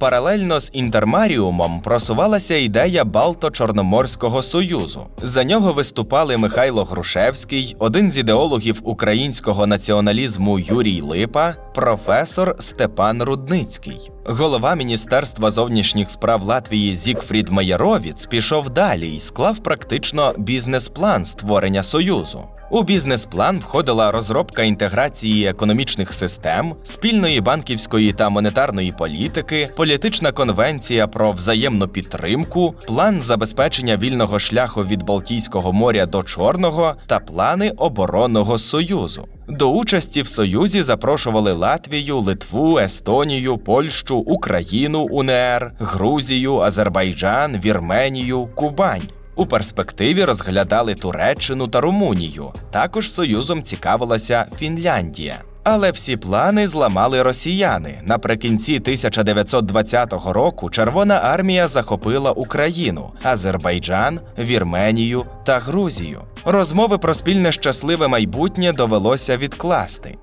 Паралельно з інтермаріумом просувалася ідея Балто-Чорноморського союзу. За нього виступали Михайло Грушевський, один з ідеологів українського націоналізму Юрій Липа, професор Степан Рудницький. Голова Міністерства зовнішніх справ Латвії Зікфрід Маєровіц пішов далі і склав практично бізнес-план створення союзу. У бізнес-план входила розробка інтеграції економічних систем, спільної банківської та монетарної політики, політична конвенція про взаємну підтримку, план забезпечення вільного шляху від Балтійського моря до Чорного та плани оборонного союзу. До участі в союзі запрошували Латвію, Литву, Естонію, Польщу, Україну, УНР, Грузію, Азербайджан, Вірменію, Кубань. У перспективі розглядали Туреччину та Румунію. Також союзом цікавилася Фінляндія. Але всі плани зламали росіяни. Наприкінці 1920 року Червона армія захопила Україну, Азербайджан, Вірменію та Грузію. Розмови про спільне щасливе майбутнє довелося відкласти.